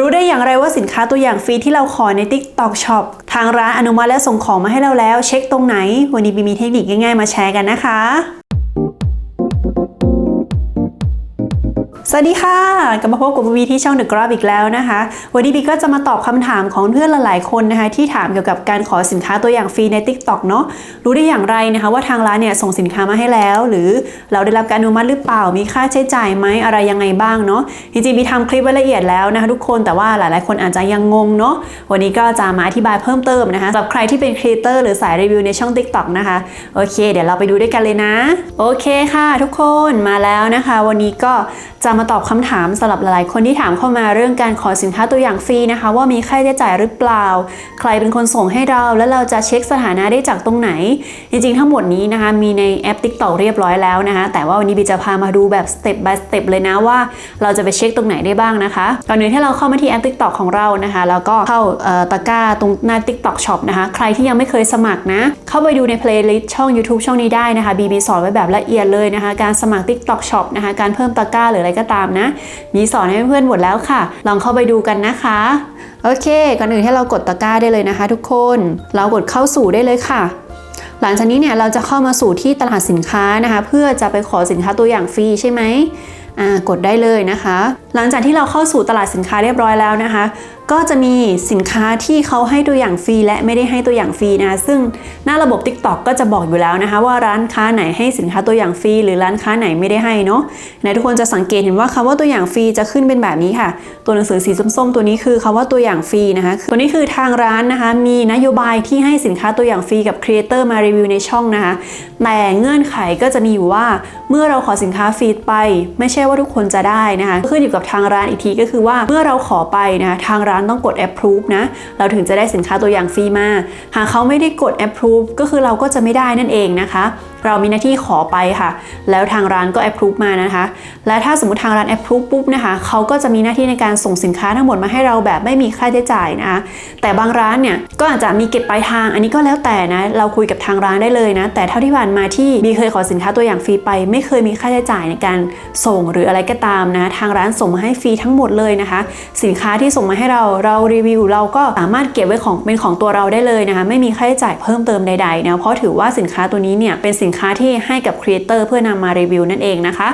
รู้ได้อย่างไรว่าสินค้าตัวอย่างฟรีที่เราขอใน TikTok Shop ทางร้านอนุมัติและส่งของมาให้เราแล้ว เช็คตรงไหน วันนี้บีมีเทคนิคง่ายๆมาแชร์กันนะคะ สวัสดีค่ะกลับมาพบกับบีที่ช่อง The Grab อีกแล้วนะคะ วันนี้บีก็จะมาตอบคำถามของเพื่อนหลายๆคนนะคะที่ถามเกี่ยวกับการขอสินค้าตัวอย่างฟรีใน TikTok เนาะรู้ได้อย่างไรนะคะว่าทางร้านเนี่ยส่งสินค้ามาให้แล้ว หรือเราได้รับการอนุมัติหรือเปล่ามีค่าใช้จ่ายไหมอะไรยังไงบ้างเนาะจริงๆบีทำคลิปไว้ละเอียดแล้วนะคะทุกคนแต่ว่าหลายๆ คนอาจจะยังงงเนาะวันนี้ก็จะมาอธิบายเพิ่มเติมนะคะสำหรับใครที่เป็นครีเอเตอร์หรือสายรีวิวในช่อง TikTok นะคะโอเค เดี๋ยวเราไปดูด้วยกันเลยนะ โอเคค่ะ ทุกคนมาแล้วนะคะ วันนี้ก็จะมาตอบคำถามสำหรับหลายๆ คนที่ถามเข้ามาเรื่องการขอสินค้าตัวอย่างฟรีนะคะ ว่ามีค่าใช้จ่ายหรือเปล่า ใครเป็นคนส่งให้เรา แล้วเราจะเช็คสถานะได้จากตรงไหน จริง ๆ ทั้งหมดนี้นะคะ มีในแอป TikTok เรียบร้อยแล้วนะคะ แต่ว่าวันนี้บีจะพามาดูแบบ step by step เลยนะว่า เราจะไปเช็คตรงไหนได้บ้างนะคะก่อนอื่นที่เราเข้ามาที่แอป TikTok ของเรานะคะ แล้วก็เข้าตะกร้าตรงหน้า TikTok Shop นะคะ ใครที่ยังไม่เคยสมัครนะ เข้าไปดูใน playlist ช่อง YouTube ช่องนี้ได้นะคะบีบีสอนไว้แบบละเอียดเลยนะคะ การสมัคร TikTok Shop นะคะ การเพิ่มตะกร้าหรืออะไรก็ตามนะ มีสอนให้เพื่อนๆหมดแล้วค่ะ ลองเข้าไปดูกันนะคะ โอเค ก่อนอื่นให้เรากดตะกร้าได้เลยนะคะ ทุกคน เรากดเข้าสู่ได้เลยค่ะหลังจากนี้เนี่ยเราจะเข้ามาสู่ที่ตลาดสินค้านะคะ เพื่อจะไปขอสินค้าตัวอย่างฟรีใช่ไหมอ่ากดได้เลยนะคะ หลังจากที่เราเข้าสู่ตลาดสินค้าเรียบร้อยแล้วนะคะ ก็จะมีสินค้าที่เขาให้ตัวอย่างฟรีและไม่ได้ให้ตัวอย่างฟรีนะซึ่งหน้าระบบ TikTok ก็จะบอกอยู่แล้วนะคะ ว่าร้านค้าไหนให้สินค้าตัวอย่างฟรีหรือร้านค้าไหนไม่ได้ให้เนาะไหนทุกคนจะสังเกตเห็นว่าคำว่าตัวอย่างฟรีจะขึ้นเป็นแบบนี้ค่ะ ตัวหนังสือสีส้มๆ ตัวนี้คือคำว่าตัวอย่างฟรีนะคะตัวนี้คือทางร้านนะคะ มีนโยบายที่ให้สินค้าตัวอย่างฟรีกับครีเอเตอร์มารีวิวในช่องนะคะแต่เงื่อนไขก็จะมีอยู่ว่าเมื่อเราขอสินค้าฟรีไป ไม่ใช่ว่าทุกคนจะได้นะคะขึ้นอยู่กับทางร้านอีกทีก็คือว่าเมื่อเราขอไปนะคะทางร้านต้องกด approve นะ เราถึงจะได้สินค้าตัวอย่างฟรีมา หากเขาไม่ได้กด approve ก็คือเราก็จะไม่ได้นั่นเองนะคะเรามีหน้าที่ขอไปค่ะ แล้วทางร้านก็ approve มานะคะ และถ้าสมมติทางร้าน approve ปุ๊บนะคะเขาก็จะมีหน้าที่ในการส่งสินค้าทั้งหมดมาให้เราแบบไม่มีค่าใช้จ่ายนะคะแต่บางร้านเนี่ยก็อาจจะมีเก็บปลายทาง อันนี้ก็แล้วแต่นะเราคุยกับทางร้านได้เลยนะ แต่เท่าที่ผ่านมาที่บีเคยขอสินค้าตัวอย่างฟรีไป ไม่เคยมีค่าใช้จ่ายในการส่งหรืออะไรก็ตามนะทางร้านส่งมาให้ฟรีทั้งหมดเลยนะคะ สินค้าที่ส่งมาให้เราเรารีวิว เราก็สามารถเก็บไว้ของเป็นของตัวเราได้เลยนะคะ ไม่มีค่าใช้จ่ายเพิ่มเติมใดๆนะเพราะถือว่าสินค้าตัวนี้เนี่ยเป็นสินนค้าที่ให้กับครีเอเตอร์เพื่อนำมารีวิวนั่นเองนะคะ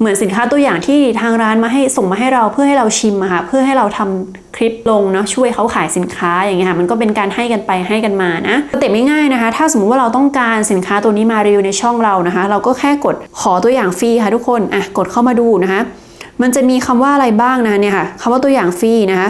เหมือนสินค้าตัวอย่างที่ทางร้านมาให้ส่งมาให้เราเพื่อให้เราชิมอะค่ะเพื่อให้เราทำคลิปลงเนาะช่วยเขาขายสินค้าอย่างเงี้ยค่ะมันก็เป็นการให้กันไปให้กันมานะสเต็ปง่ายๆนะคะ ถ้าสมมุติว่าเราต้องการสินค้าตัวนี้มารีวิวในช่องเรานะคะ เราก็แค่กดขอตัวอย่างฟรีค่ะทุกคนอะกดเข้ามาดูนะคะ มันจะมีคำว่าอะไรบ้างนะเนี่ยค่ะคำว่าตัวอย่างฟรีนะคะ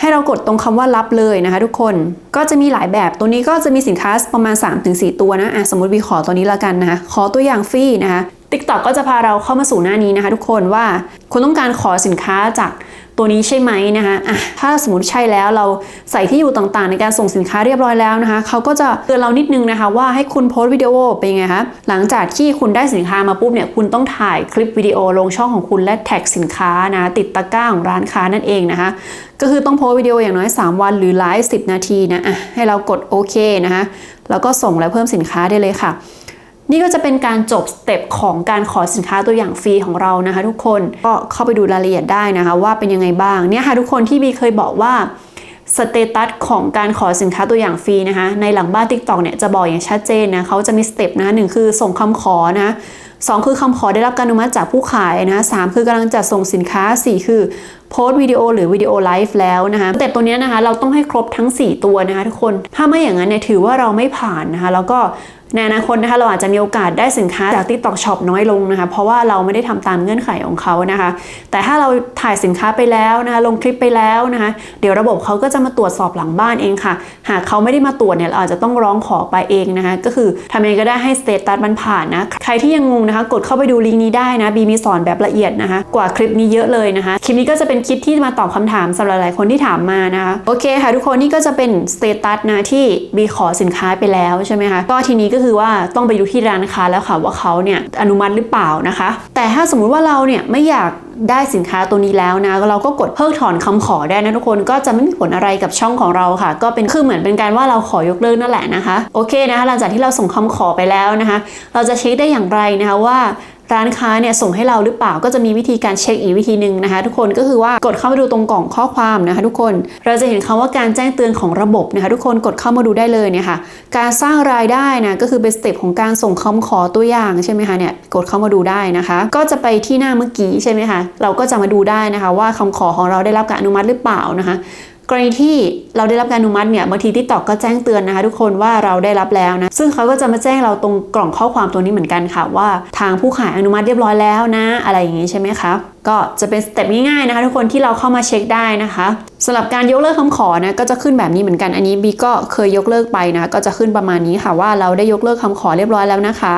ให้เรากดตรงคำว่ารับเลยนะคะทุกคน ก็จะมีหลายแบบ ตัวนี้ก็จะมีสินค้าประมาณ 3-4 ตัวนะอะสมมติวีขอตัวนี้ละกันนะคะ ขอตัวอย่างฟรีนะคะ TikTok ก็จะพาเราเข้ามาสู่หน้านี้นะคะ ทุกคนว่าคุณต้องการขอสินค้าจาก ตัวนี้ใช่ไหมนะคะอะถ้าสมมติใช่แล้วเราใส่ที่อยู่ต่างๆ ในการส่งสินค้าเรียบร้อยแล้วนะคะเขาก็จะเตือนเรานิดนึงนะคะ ว่าให้คุณโพสต์วิดีโอเป็นไงคะหลังจากที่คุณได้สินค้ามาปุ๊บเนี่ยคุณต้องถ่ายคลิปวิดีโอลงช่องของคุณและแท็กสินค้านะติดตะกร้าของร้านค้านั่นเองนะคะ ก็คือต้องโพสต์วิดีโออย่างน้อย 3 วันหรือไลฟ์10 นาทีนะอะให้เรากดโอเคนะคะแล้วก็ส่งและเพิ่มสินค้าได้เลยค่ะ นี่ก็จะเป็นการจบสเต็ปของการขอสินค้าตัวอย่างฟรีของเรานะคะ ทุกคนก็เข้าไปดูรายละเอียดได้นะคะ ว่าเป็นยังไงบ้างเนี่ยค่ะทุกคนที่บีเคยบอกว่าสเตตัสของการขอสินค้าตัวอย่างฟรีนะคะ ในหลังบ้าน TikTok เนี่ยจะบอกอย่างชัดเจนนะเขาจะมีสเต็ปนะหนึ่งคือส่งคำขอนะสองคือคำขอได้รับการอนุมัติจากผู้ขายนะสามคือกำลังจัดส่งสินค้าสี่คือ โพสต์วิดีโอหรือวิดีโอไลฟ์แล้วนะคะสเต็ปตัวนี้นะคะเราต้องให้ครบทั้ง 4 ตัวนะคะทุกคนถ้าไม่อย่างนั้นเนี่ยถือว่าเราไม่ผ่านนะคะแล้วก็ในอนาคตนะคะเราอาจจะมีโอกาสได้สินค้าจาก TikTok Shop น้อยลงนะคะ เพราะว่าเราไม่ได้ทำตามเงื่อนไขของเขานะคะ แต่ถ้าเราถ่ายสินค้าไปแล้วนะคะลงคลิปไปแล้วนะคะ เดี๋ยวระบบเขาก็จะมาตรวจสอบหลังบ้านเองค่ะ หากเขาไม่ได้มาตรวจเนี่ยเราอาจจะต้องร้องขอไปเองนะคะ ก็คือทำยังไงก็ได้ให้สเตตัสมันผ่านนะใครที่ยังงงนะคะ กดเข้าไปดูลิงก์นี้ได้นะบีมีสอนแบบละเอียดนะคะ กว่าคลิปนี้เยอะเลยนะคะ คลิปนี้ก็จะเป็นคลิปที่มาตอบคำถามสำหรับหลายคนที่ถามมานะคะโอเคค่ะทุกคนนี่ก็จะเป็นสเตตัสนะที่บีขอสินค้าไปแล้วใช่ไหมคะก็ทีนี้ก็คือว่าต้องไปดูที่ร้านค้าแล้วค่ะว่าเขาเนี่ยอนุมัติหรือเปล่านะคะ แต่ถ้าสมมุติว่าเราเนี่ยไม่อยากได้สินค้าตัวนี้แล้วนะเราก็กดเพิกถอนคำขอได้นะทุกคนก็จะไม่มีผลอะไรกับช่องของเราค่ะ ก็เป็นคือเหมือนเป็นการว่าเราขอยกเลิกนั่นแหละนะคะ โอเคนะคะหลังจากที่เราส่งคำขอไปแล้วนะคะ เราจะเช็คได้อย่างไรนะคะว่า ร้านค้าเนี่ยส่งให้เราหรือเปล่าก็จะมีวิธีการเช็คอีกวิธีหนึ่งนะคะ ทุกคนก็คือว่ากดเข้ามาดูตรงกล่องข้อความนะคะ ทุกคนเราจะเห็นคำว่าการแจ้งเตือนของระบบนะคะ ทุกคนกดเข้ามาดูได้เลยเนี่ยค่ะการสร้างรายได้นะก็คือเป็นสเต็ปของการส่งคำขอตัวอย่างใช่ไหมคะเนี่ยกดเข้ามาดูได้นะคะ ก็จะไปที่หน้าเมื่อกี้ใช่ไหมคะเราก็จะมาดูได้นะคะ ว่าคำขอของเราได้รับการอนุมัติหรือเปล่านะคะ กรณีที่เราได้รับการอนุมัติเนี่ยบางทีที่ตอกก็แจ้งเตือนนะคะ ทุกคนว่าเราได้รับแล้วนะ ซึ่งเขาก็จะมาแจ้งเราตรงกล่องข้อความตัวนี้เหมือนกันค่ะ ว่าทางผู้ขายอนุมัติเรียบร้อยแล้วนะ อะไรอย่างนี้ใช่ไหมคะก็จะเป็นสเต็ปง่ายๆนะคะทุกคนที่เราเข้ามาเช็คได้นะคะสำหรับการยกเลิกคำขอนะก็จะขึ้นแบบนี้เหมือนกันอันนี้บีก็เคยยกเลิกไปนะก็จะขึ้นประมาณนี้ค่ะว่าเราได้ยกเลิกคำขอเรียบร้อยแล้วนะคะ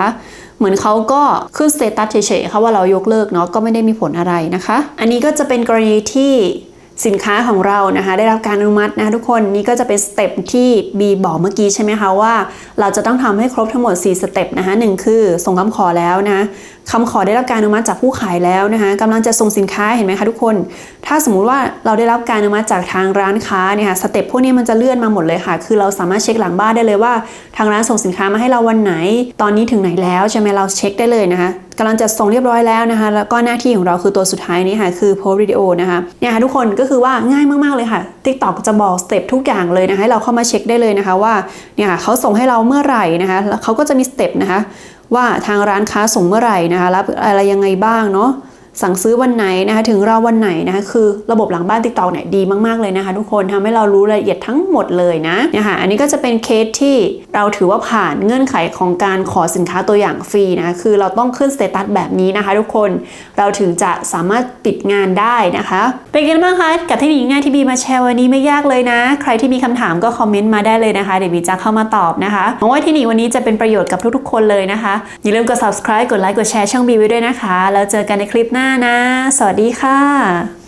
เหมือนเขาก็ขึ้นสเตตัสเฉยๆค่ะว่าเรายกเลิกเนาะก็ไม่ได้มีผลอะไรนะคะ อันนี้ก็จะเป็นกรณีที่ สินค้าของเรานะคะได้รับการอนุมัตินะคะทุกคนนี่ก็จะเป็นสเต็ปที่บีบอกเมื่อกี้ใช่ไหมคะว่า เราจะต้องทำให้ครบทั้งหมด 4 สเต็ปนะคะหนึ่งคือส่งคำขอแล้วนะคำขอได้รับการอนุมัติจากผู้ขายแล้วนะคะกำลังจะส่งสินค้าเห็นไหมคะทุกคน ถ้าสมมุติว่าเราได้รับการอนุมัติจากทางร้านค้าเนี่ยค่ะสเต็ปพวกนี้มันจะเลื่อนมาหมดเลยค่ะ คือเราสามารถเช็คหลังบ้านได้เลยว่า ทางร้านส่งสินค้ามาให้เราวันไหน ตอนนี้ถึงไหนแล้วใช่ไหมเราเช็คได้เลยนะคะ กำลังจะส่งเรียบร้อยแล้วนะคะ แล้วก็หน้าที่ของเราคือตัวสุดท้ายนี้ค่ะคือโพสวิดีโอนะคะเนี่ยค่ะทุกคนก็คือว่าง่ายมาก ๆ เลยค่ะ TikTok จะบอกสเต็ปทุกอย่างเลยนะคะให้เราเข้ามาเช็คได้เลยนะคะว่าเนี่ยค่ะเขาส่งให้เราเมื่อไหร่นะคะแล้วเขาก็จะมีสเต็ปนะคะว่าทางร้านค้าส่งเมื่อไหร่นะคะรับอะไรยังไงบ้างเนาะ สั่งซื้อวันไหนนะคะถึงเราวันไหนนะคะคือระบบหลังบ้าน TikTok เนี่ยดีมากๆเลยนะคะ ทุกคนทำให้เรารู้รายละเอียดทั้งหมดเลยนะนี่ยค่ะอันนี้ก็จะเป็นเคสที่เราถือว่าผ่านเงื่อนไขของการขอสินค้าตัวอย่างฟรีนะคือเราต้องขึ้นสเตตัสแบบนี้นะคะ ทุกคนเราถึงจะสามารถปิดงานได้นะคะ เป็นไงบ้างคะกับเทคนิคง่ายที่บีมาแชร์วันนี้ไม่ยากเลยนะ ใครที่มีคำถามก็คอมเมนต์มาได้เลยนะคะเดี๋ยวบีจะเข้ามาตอบนะคะหวังว่าเทคนิควันนี้จะเป็นประโยชน์กับทุกๆ คนเลยนะคะอย่าลืมกด subscribe กดไลค์กดแชร์ช่องบีไว้ด้วยนะคะแล้วเจอกันในคลิปหน้านะ สวัสดีค่ะ